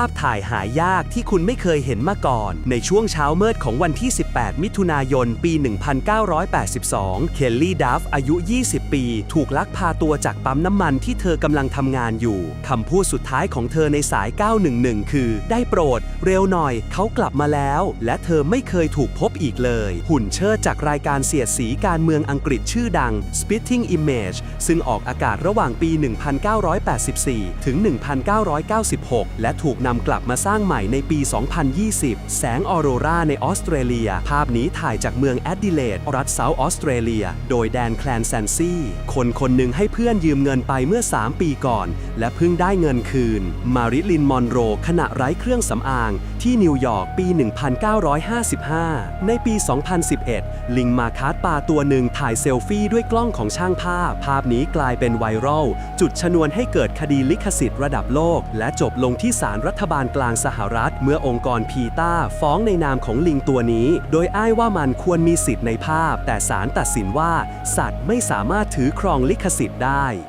าพถ่ายหายากที่คุณไม่เคยเห็นมาก่อน ในช่วงเช้ามืดของวันที่ 18 มิถุนายน ปี 1982 เคลลี่ดัฟอายุ 20 ปี ถูกลักพาตัวจากปั๊มน้ำมันที่เธอกำลังทำงานอยู่ คำพูดสุดท้ายของเธอในสาย 911 คือ ได้โปรด เร็วหน่อย เขากลับมาแล้ว และเธอไม่เคยถูกพบอีกเลย หุ่นเชิดจากรายการเสียดสีการเมืองอังกฤษชื่อดัง Spitting Image ซึ่งออกอากาศระหว่างปี 1984 ถึง 1996 และถูกนำกลับมาสร้างใหม่ในปี 2020 แสงออโรราในออสเตรเลีย ภาพนี้ถ่ายจากเมืองแอดดิเลดรัฐเซาท์ออสเตรเลีย โดยแดนแคลนแซนซี่ คนคนหนึ่งให้เพื่อนยืมเงินไปเมื่อ 3 ปีก่อน และเพิ่งได้เงินคืน มาริลินมอนโรขณะไร้เครื่องสำอาง ที่นิวยอร์กปี 1955 ในปี 2011 ลิงมาคาร์ดปลาตัวหนึ่งถ่ายเซลฟี่ด้วยกล้องของช่างภาพ ภาพนี้กลายเป็นไวรัลจุดชนวนให้เกิดคดีลิขสิทธิ์ระดับโลก และจบลงที่ศาลรัฐฐบาลกลางสหรัฐ เมื่อองค์กรพีตาฟ้องในนามของลิงตัวนี้ โดยอ้ายว่ามันควรมีสิทธิ์ในภาพ แต่ศาลตัดสินว่า สัตว์ไม่สามารถถือครองลิขสิทธิ์ได้